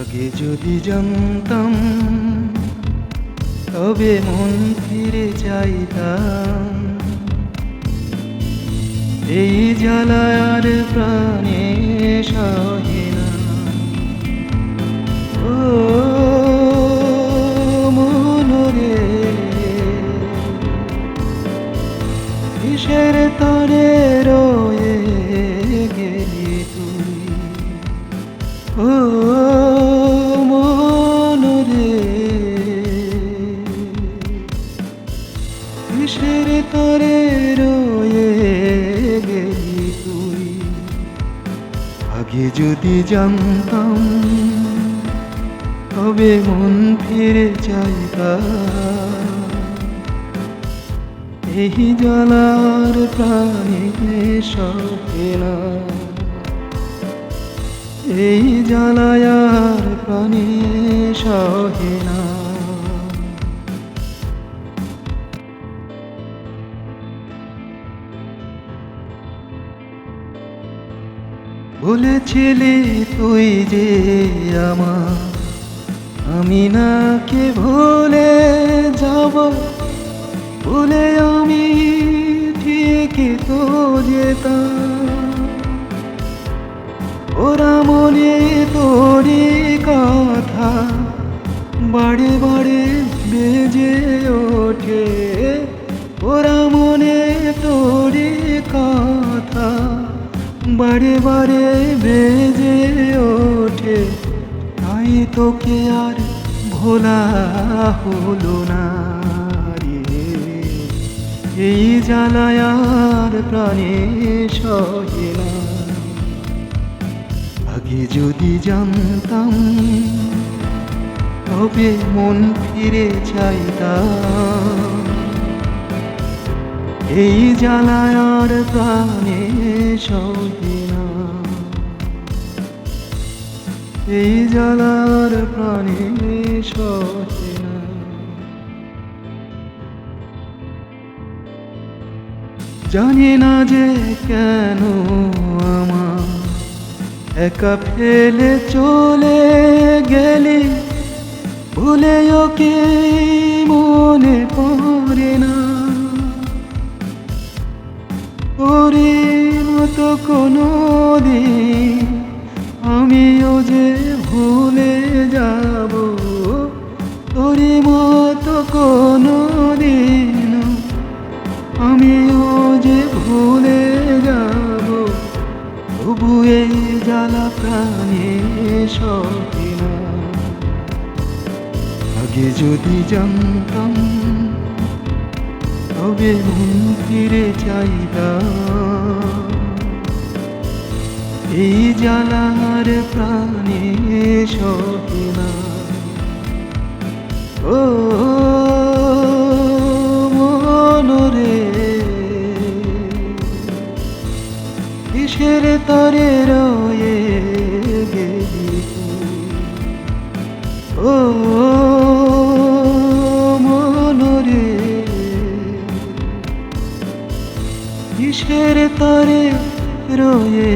আগে যদি জানতাম তবে মন ফিরে চাইতাম। এই জ্বালার প্রাণে সহে না। ও আগে যদি জানতাম তবে মন ফিরে চাইতাম এই জ্বালার প্রাণে সপে না। এই জ্বালায়ার প্রাণে সহে বলেছিলি তুই যে আমার। আমি নাকে ভুলে যাব বলে আমি ঠিক তো যেতাম। ওরা মনে তোরই কথা বাড়ে বাড়ে বেজে ওরা বাড়ে বারে বেজে ওঠে। নাই তোকে আর ভোলা হলো না এই জ্বালায়ার প্রাণে সহে না। আগে যদি জানতাম, তবে মন ফিরে চাইতাম। এই জ্বালায়ার প্রাণে সহে না এই জ্বালার প্রাণে সহে না জানি না যে কেন আমার একা ফেলে চলে গেলি ভুলে ওকে মনে পড়ে না? কোনো দিন আমিও যে ভুলে যাব তোরে মতো কোনো দিন আমিও যে ভুলে যাব। তবু এই জ্বালা প্রাণে না। আগে যদি জানতাম, তবে মন ফিরে চাইতাম। এই জ্বালার প্রাণে সহে না ও মনরে, কিসের তরে রয়ে গেলি? ও মনরে, কিসের তরে রয়ে